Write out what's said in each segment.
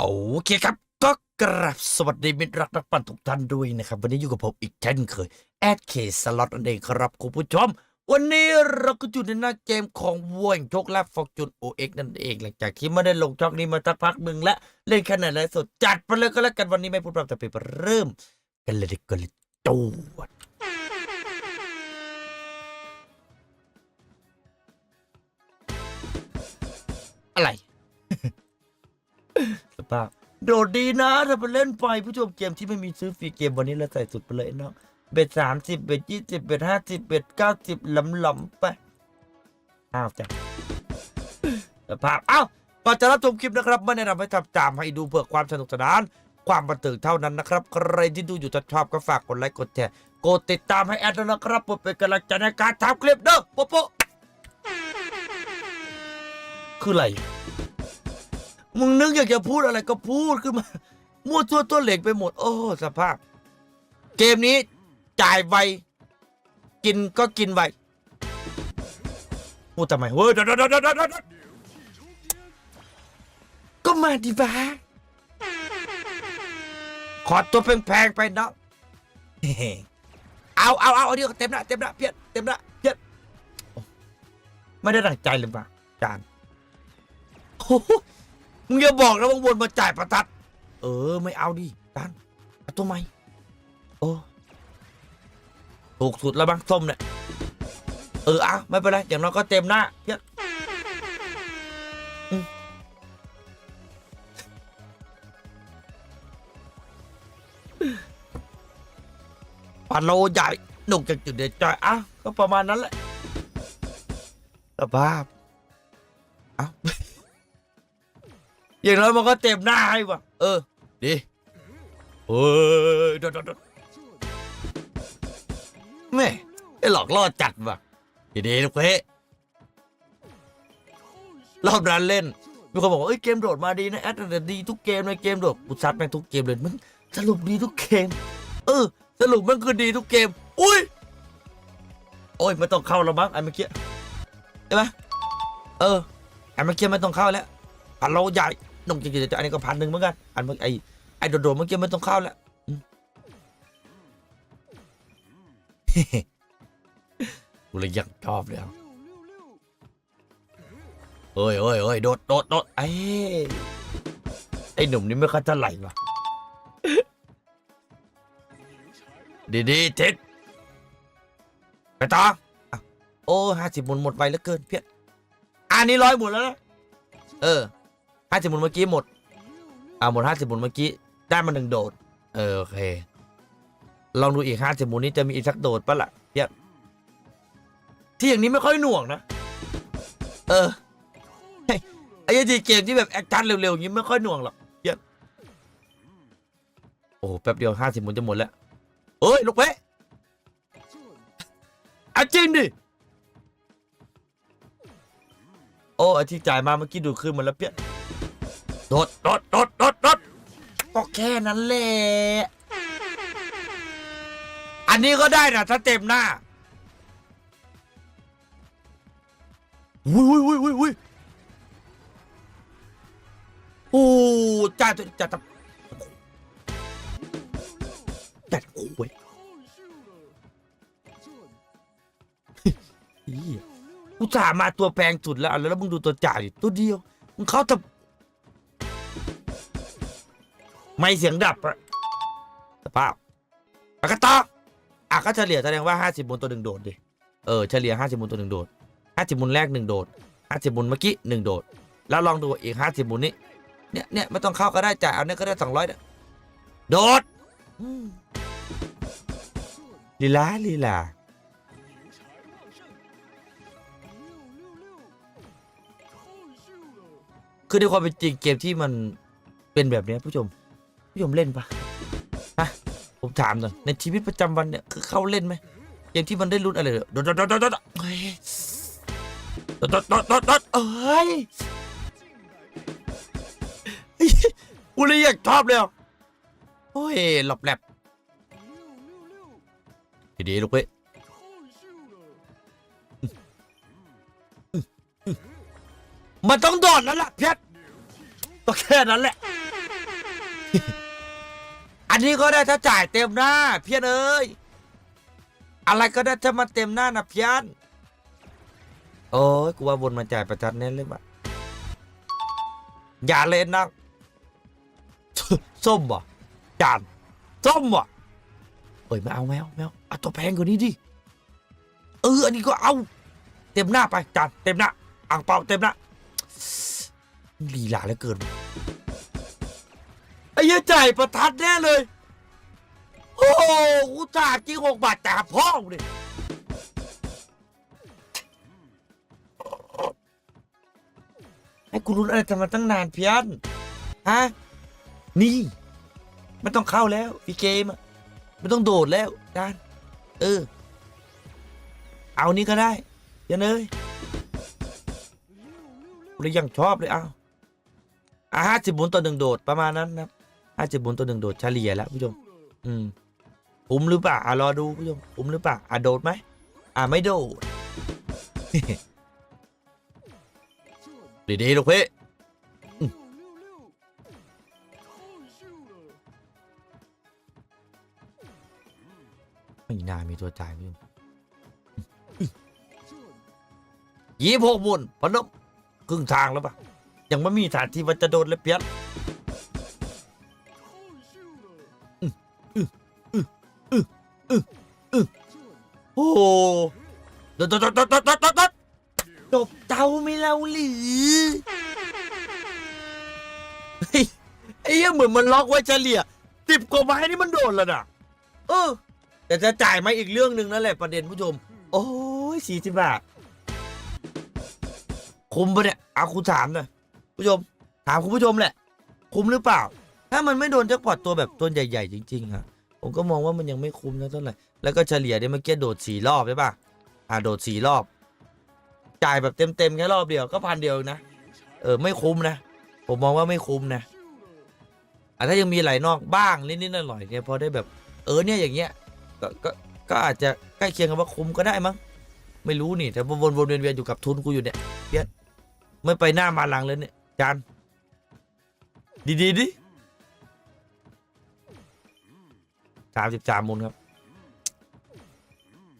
โอเคครับ ก็กราบสวัสดีมิตรรักนักปั่นทุกท่านด้วยนะครับ วันนี้อยู่กับผมอีกเช่นเคยแอดเคสล็อตนั่นเองครับคุณผู้ชม วันนี้เราก็อยู่ในหน้าเกมของวัวงโชคลาภฟอกจุนโอเอ็กนั่นเอง หลังจากที่ไม่ได้ลงช่องนี้มาสักพักหนึ่งและเล่นขนาดไรสดจัดไปเลยก็แล้วกันวันนี้ไม่พูดพร่ำแต่ไปเริ่ม กันเลยดีกว่าเลยจวดอะไร ภาพ โดดดีนะถ้าไปเล่นไปผู้ชมเกมที่ไม่มีซื้อฟรีเกมวันนี้เราใส่สุดไปเลยเนาะเบ็ดสามสิบเบ็ดยี่สิบเบ็ดห้าสิบเบ็ดเก้าสิบหลำหลำๆไปอ้าวจ้ะสภาพเอ้าก่อนจะรับชมคลิปนะครับไม่แนะนำให้ทำตามให้ดูเพื่อความสนุกสนาน ความบันเทิงเท่านั้นนะครับ ใครที่ดูอยู่จะชอบก็ฝากกดไลค์กดแชร์กดติดตามให้แอดด้วยนะครับเพื่อเป็นกำลังใจในการทำคลิปเด้อโป๊ะโป๊ะคืออะไร มึงนึกอยากจะพูดอะไรก็พูดขึ้นมา มั่วตัวตัวเหล็กไปหมด โอ้สภาพ เกมนี้จ่ายไว กินก็กินไวพูดทำไมเฮ้ยก็มาดิบ้าขอตัวแพงๆไปเนาะเอาเอาเอาเอาเดี๋ยวเต็มละเต็มละเพียรเต็มละเพียรโอ้ไม่ได้ดังใจเลยป่ะจานโอ้ มึงอย่าบอกนะว่าวนมาจ่ายประทัด เออไม่เอาดิดันเอาตัวใหม่โอ้ถูกสุดแล้วบ้างส้มเนี่ยเออเอาไม่เป็นไรอย่างน้อยก็เต็มหน้าเพี้ยอืมปาโลใหญ่หนุกจากจุดเด็ดจอยอะก็ประมาณนั้นแหละสภาพ อย่างน้อยมันก็เต็มหน้าให้ว่ะ เออ ดีเฮ้ยโดดโดดโดดแม่ไอ้หลอกล่อจัดว่ะดีดีลูกเพ่รอบนั้นเล่นมีคนบอกว่าเอ้ยเกมโดดมาดีนะแอดแต่ดีทุกเกมเลยเกมโดดกูซัดแม่งทุกเกมเลยมันสรุปดีทุกเกม เออ สรุปมันคือดีทุกเกม อุ้ยโอ้ยไม่ต้องเข้าแล้วมั้งไอ้เมื่อกี้ใช่ไหมเออไอ้เมื่อกี้ไม่ต้องเข้าแล้วพันโลใหญ่ นงจริงๆอันนี้ก็พันหนึ่งเหมือนกัน อันเมื่อไอ้ไอ้โดดๆเมื่อกี้ไม่ต้องเข้าแล้วกูเลยยังชอบเลยเฮ้ยเฮ้ยเฮ้ยโดดโดดโดดไอ้ไอ้หนุ่มนี่ไม่ค่อยเท่าไหร่ว่ะดีดีเท็ดไปต่อโอ้ห้าสิบหมุนหมดไปเหลือเกินเพี้ยนอันนี้ร้อยหมุนแล้วนะ เออ ห้าสิบหมุนเมื่อกี้หมด อ่าหมดห้าสิบหมุนเมื่อกี้ได้มาหนึ่งโดด เออโอเค ลองดูอีกห้าสิบหมุนนี้จะมีอีกสักโดดปะล่ะเพี้ยนที่อย่างนี้ไม่ค่อยหน่วงนะ เออเฮ้ยไอ้ที่เกมที่แบบแอคชั่นเร็วๆอย่างนี้ไม่ค่อยหน่วงหรอกเพี้ยนโอ้แป๊บเดียวห้าสิบหมุนจะหมดแล้วเอ้ยลูกเป๊ะอาจริงดิโอ้ที่จ่ายมาเมื่อกี้ดูดขึ้นมาแล้วเปี้ย โดดโดดโดดโดดโดดก็แค่นั้นแหละ อันนี้ก็ได้นะถ้าเต็มหน้าวุ้ยวุ้ยวุ้ยวุ้ยวุ้ยโอ้จ่ายตัวจ่ายตับจ่ายโอ้ยเหี้ยอุตส่าห์มาตัวแพงสุดแล้วแล้วแล้วมึงดูตัวจ่ายดิตัวเดียวมึงเข้าแต่ ไม่เสียงดับอะสภาพอากาตออะก็เฉลี่ยแสดงว่าห้าสิบมูลตัวหนึ่งโดดดิ เออ เฉลี่ยห้าสิบมูลตัวหนึ่งโดดห้าสิบมูลแรกหนึ่งโดดห้าสิบมูลเมื่อกี้หนึ่งโดด แล้วลองดูอีกห้าสิบมูลนี้ เนี่ยเนี่ยไม่ต้องเข้าก็ได้จ่ายเอาเนี่ยก็ได้สองร้อยเนี่ยโดดลีลาลีลาคือในความเป็นจริงเกมที่มันเป็นแบบนี้ผู้ชม ผู้ชมเล่นปะฮะผมถามหน่อยในชีวิตประจำวันเนี่ยคือเข้าเล่นไหมเกมที่มันได้ลุ้นอะไรเดดดดดดดดดดเฮ้ยดดดดดดเอ้ยเฮ้ยกูเลยอยากชอบเลยอะโอ้ยหลบแหลบดีๆลูกเว้ยมันต้องโดดแล้วล่ะเพียรก็แค่นั้นแหละ นนี้ก็ได้ถ้าจ่ายเต็มหน้า เพี้ยนเอ้ย อะไรก็ได้ถ้ามาเต็มหน้านะเพี้ยน โอ้ยกูว่าวนมาจ่ายประจันแน่เลยว่ะอย่าเล่นนักส้มบ่จานส้มบ่เฮ้ยไม่เอาไม่เอาไม่เอาเอาตัวแพงกว่านี้ดิเอออันนี้ก็เอาเต็มหน้าไปจานเต็มหน้าอ่างเปาเต็มหน้าลีลาเหลือเกิน ไอ้เหี้ยจ่ายประทัดแน่เลย โอ้โหกูจ่ายจริงหกบาทจ่พ่อกูดิให้กูรุ้นอะไรทำมาตั้งนานเพี้ยนฮะ นี่ ไม่ต้องเข้าแล้วฟีเกมอะไม่ต้องโดดแล้วจาน เออ เอานี้ก็ได้อยันเลยเลยยังชอบเลยเอาอะห้าสิบบุญต่อหนึ่งโดดประมาณนั้นนะครับ ห้าสิบบุญต่อหนึ่งโดดเฉลี่ยแล้วผู้ชม อืมคุ้มหรือเปล่าอะรอดูผู้ชมคุ้มหรือเปล่าอะโดดไหมอะไม่โดดดีๆลูกพี่ไม่น่ามีตัวจ่ายผู้ชมยี่หกบุญพนมครึ่งทางแล้วปะยังไม่มีฐานที่ว่าจะโดนเลยเพี้ยน ดดดดดดดดดดจบเตาไม่เล่าหรือเฮ้ยไอ้เหี้ยเหมือนมันล็อกไว้เฉลี่ยสิบกว่าไม้นี่มันโดนแล้วนะเออ แต่จะจ่ายไหมอีกเรื่องหนึ่งนั่นแหละประเด็นผู้ชม โอ้ยสี่สิบบาทคุ้มปะเนี่ยเอาคุณถามหน่อยผู้ชม ถามคุณผู้ชมแหละ คุ้มหรือเปล่า ถ้ามันไม่โดนแจ็คพอตตัวแบบตัวใหญ่ ๆ จริง ๆอะผมก็มองว่ามันยังไม่คุ้มนะเท่าไหร่ แล้วก็เฉลี่ยได้เมื่อกี้โดดสี่รอบใช่ป่ะอ่าโดดสี่รอบ จ่ายแบบเต็มๆแค่รอบเดียวก็พันเดียวนะ เออไม่คุ้มนะ ผมมองว่าไม่คุ้มนะอะถ้ายังมีไหลนอกบ้างนิดๆหน่อยๆเนี่ยพอได้แบบเออเนี่ยอย่างเงี้ยก็ก็ก็อาจจะใกล้เคียงกับว่าคุ้มก็ได้มั้งไม่รู้นี่แต่วนวนเวียนๆอยู่กับทุนกูอยู่เนี่ยเพี้ยนไม่ไปหน้ามาหลังเลยเนี่ยจานดีๆดิสามสิบสามมูลครับ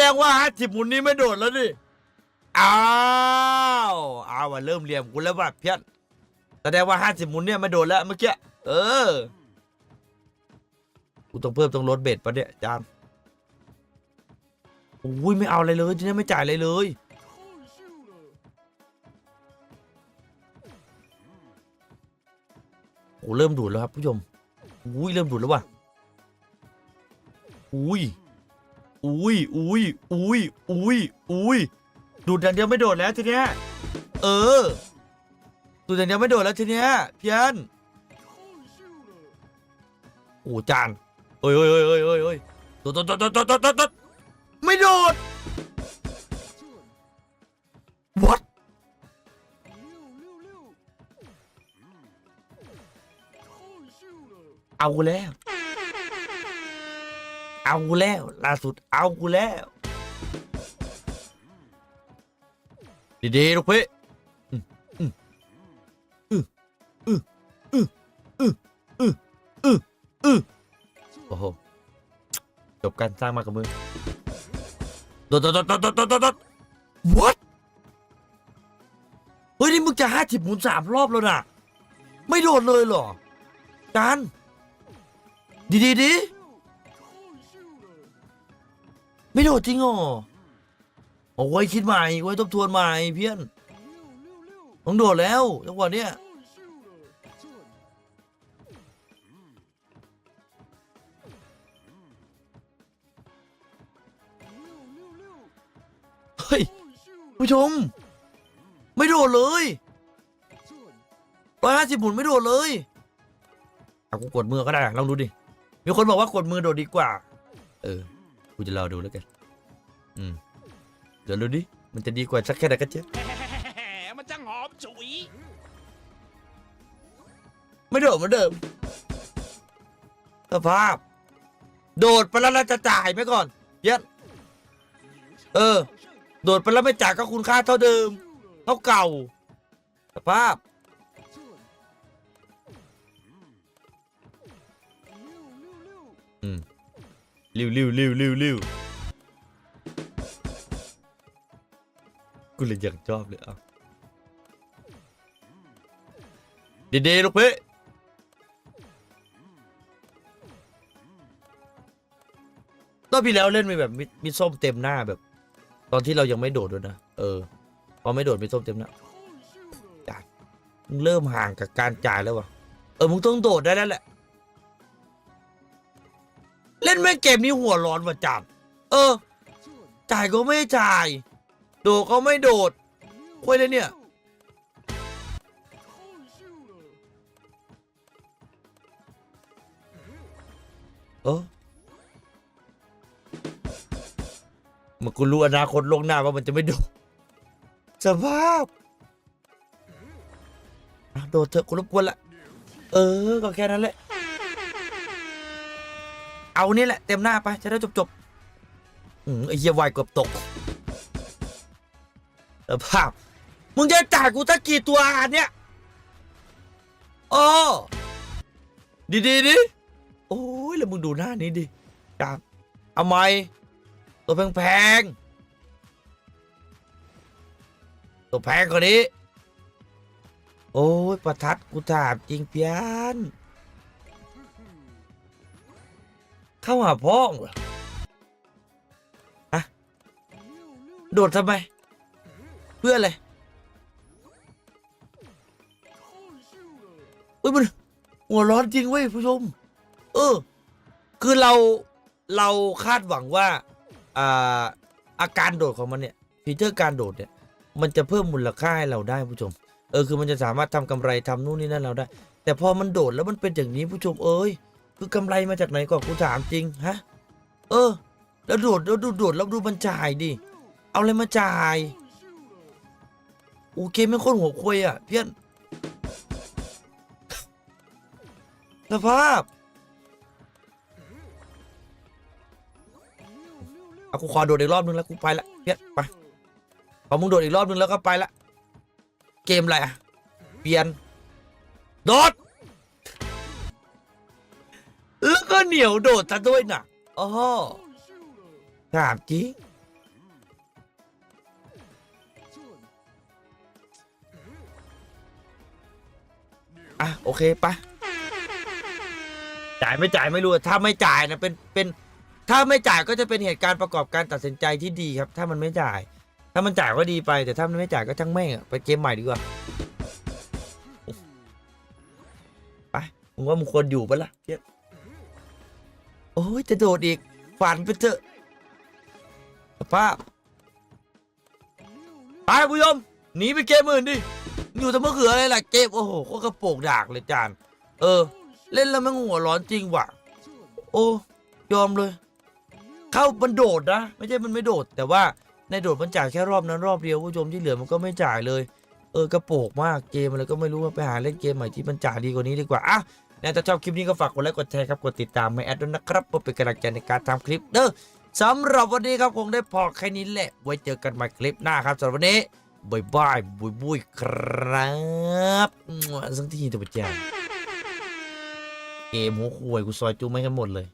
ดงว่าห้าสิบหมุนนี้ไม่โดดแล้วดิอ้าวอ้าวเริ่มเหลี่ยมกูแล้วว่าเพี้ยนแสดงว่าห้าสิบหมุนเนี่ยไม่โดดแล้วเมื่อกี้เออกูต้องเพิ่มต้องลดเบ็ดปะเนี่ยจานโอ้ยไม่เอาอะไรเลยทีนี้ไม่จ่ายอะไรเลยโอ้เริ่มดูดแล้วครับผู้ชมอุ้ยเริ่มดูดแล้วว่ะอุ้ย อุ้ยอุ้ยอุ้ยอุ้ยอุ้ยดูดอย่างเดียวไม่โดดแล้วทีเนี้ยเออดูดอย่างเดียวไม่โดดแล้วทีเนี้ยเพี้ยนโอ้จานเฮ้ยเฮ้ยเฮ้ยเฮ้ยเฮ้ยเฮ้ยโดดโดดโดดโดดโดดโดดไม่โดด what เอาแล้ว เอากูแล้ว ล่าสุดเอากูแล้ว ดีๆลูกพื่โอ้โห จบการสร้างมากับมือดดดดดดดดด what เฮ้ย นี่มึงจะห้าสิบหมุนสามรอบแล้วนะ ไม่โดดเลยเหรอจานดีๆดี ไม่โดดจริงเหรอโอ้ยคิดใหม่ไว้ทบทวนใหม่เพี้ยนต้องโดดแล้วจังหวะเนี้ยเฮ้ยผู้ชม ไม่โดดเลยร้อยห้าสิบหมุนไม่โดดเลยเอากูกดมือก็ได้ลองดูดิ มีคนบอกว่ากดมือโดดดีกว่า เออ กูจะรอดูแล้วกัน อืม เดี๋ยวดูดิ มันจะดีกว่าสักแค่ไหนกันเจ๊มันจังหอมฉุยไม่โดดเหมือนเดิมสภาพ โดดไปแล้วเราจะจ่ายไหมก่อน เย็นเออ โดดไปแล้วไม่จ่ายก็คุณค่าเท่าเดิม เท่าเก่า สภาพ ริ้วริ้วริ้วริ้วริ้วกูเลยอยากชอบเลยอะเด็ดๆลูกเพ่ตอนพี่แล้วเล่นมีแบบมีส้มเต็มหน้าแบบ ตอนที่เรายังไม่โดดด้วยนะ เออ พอไม่โดดมีส้มเต็มหน้าจ่ายมึงเริ่มห่างกับการจ่ายแล้ววะเออมึงต้องโดดได้แล้วแหละ ล่นแม่งเกมนี้หัวร้อนว่ะจัดเออ จ่ายก็ไม่จ่าย โดดก็ไม่โดดคุยเลยเนี่ย เออมันกูรู้อนาคตลงหน้าว่ามันจะไม่โดดสภาพโดดเถอะกูรบกวนละ เออ ก็แค่นั้นแหละ เอานี่แหละเต็มหน้าไปจะได้จบจบอืมไอ้เหี้ยวายเกือบตกสภาพมึงจะจ่ายกูตั้งกี่ตัวอันเนี้ยโอ้ดีดีดิโอ้ยแล้วมึงดูหน้านี้ดิจานเอาไหมตัวแพงๆตัวแพงกว่านี้ โอ้ยประทัดกูถามจริงเพี้ยน เข้าหาพ่องเหรออะโดดทำไม เพื่ออะไรเฮ้ยมันหัวร้อนจริงเว้ยผู้ชม เออ คือเราเราคาดหวังว่าอ่าอาการโดดของมันเนี่ยฟีเจอร์การโดดเนี่ย มันจะเพิ่มมูลค่าให้เราได้ผู้ชม เออคือมันจะสามารถทำกำไรทำนู่นนี่นั่นเราได้ แต่พอมันโดดแล้วมันเป็นอย่างนี้ผู้ชมเอ้ย คือกำไรมาจากไหนก่อนกูถามจริงฮะเออ แล้วโดดแล้วดูโดดแล้วดูมันจ่ายดิเอาอะไรมาจ่ายโอเคไม่โคนหัวควยอะเพี้ยนสภาพเอากูขอโดดอีกรอบนึงแล้วกูไปละเพี้ยนไปพอมึงโดดอีกรอบนึงแล้วก็ไปละเกมอะไรอะเปลี่ยนโดด เหนียวโดดซะด้วยน่ะอ๋อถามจริงอะโอเคปะจ่ายไม่จ่ายไม่รู้ ถ้าไม่จ่ายนะเป็นเป็น ถ้าไม่จ่ายก็จะเป็นเหตุการณ์ประกอบการตัดสินใจที่ดีครับ ถ้ามันไม่จ่าย ถ้ามันจ่ายก็ดีไป แต่ถ้ามันไม่จ่ายก็ช่างแม่งอะไปเกมใหม่ดีกว่าไปมึงว่ามึงควรอยู่ปะล่ะเโอ้ยจะโดดอีกฝันไปเถอะสภาพไปผู้ชมหนีไปเกมอื่นดิอยู่แต่เมื่อคืออะไรล่ะเกมโอ้โหโคตรกระโปรงดากเลยจานเออ เล่นแล้วมันหัวร้อนจริงว่ะ โอ้ยอมเลย เข้ามันโดดนะ ไม่ใช่มันไม่โดด แต่ว่าในโดดมันจ่ายแค่รอบนั้นรอบเดียวผู้ชมที่เหลือมันก็ไม่จ่ายเลยเออกระโปงมากเกมอะไรก็ไม่รู้ว่าไปหาเล่นเกมใหม่ที่มันจ่ายดีกว่านี้ดีกว่าอะ นะถ้าชอบคลิปนี้ก็ฝากกดไลค์กดแชร์ครับกดติดตามไม่แอดด้วยนะครับเพื่อเป็นกำลังใจในการทำคลิปเด้อสำหรับวันนี้ครับคงได้พอแค่นี้แหละ ไว้เจอกันใหม่คลิปหน้าครับสำหรับวันนี้บายบายบุยบุยครับสักทีตัวเจ้าเกมหัวควยกูซอยจูไม่กันหมดเลย